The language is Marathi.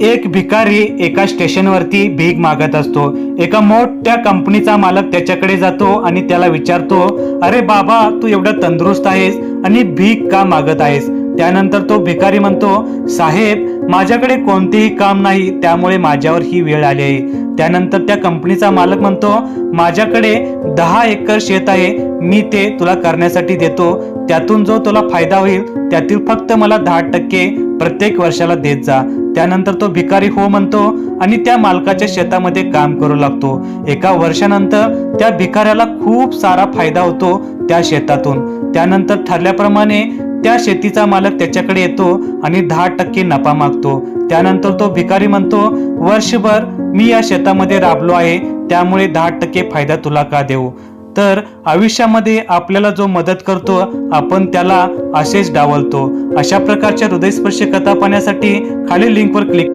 एक भिकारी एका स्टेशनवरती भीक मागत असतो. एका मोठ्या कंपनीचा मालक त्याच्याकडे जातो आणि त्याला विचारतो अरे बाबा तू एवढा तंदुरुस्त आहेस आणि भीक का मागत आहेस? त्यानंतर तो भिकारी म्हणतो साहेब माझ्याकडे कोणतेही काम नाही त्यामुळे माझ्यावर ही वेळ आली आहे. त्यानंतर त्या कंपनीचा मालक म्हणतो माझ्याकडे दहा एकर शेत आहे मी ते तुला करण्यासाठी देतो. त्यातून जो तुला फायदा होईल त्यातील फक्त मला दहा टक्के प्रत्येक वर्षाला देत जा. त्यानंतर तो भिकारी हो म्हणतो आणि त्या मालकाच्या शेतामध्ये काम करू लागतो. एका वर्षानंतर त्या भिकाऱ्याला खूप सारा फायदा होतो त्या शेतातून. त्यानंतर ठरल्याप्रमाणे त्या शेतीचा मालक त्याच्याकडे येतो आणि दहा टक्के नफा मागतो. त्यानंतर तो भिकारी म्हणतो वर्षभर मी या शेतामध्ये राबलो आहे त्यामुळे दहा टक्के फायदा तुला का देऊ? तर आयुष्यामध्ये आपल्याला जो मदत करतो आपण त्याला असेच डावलतो. अशा प्रकारच्या हृदयस्पर्शी कथा पाहण्यासाठी खालील लिंकवर क्लिक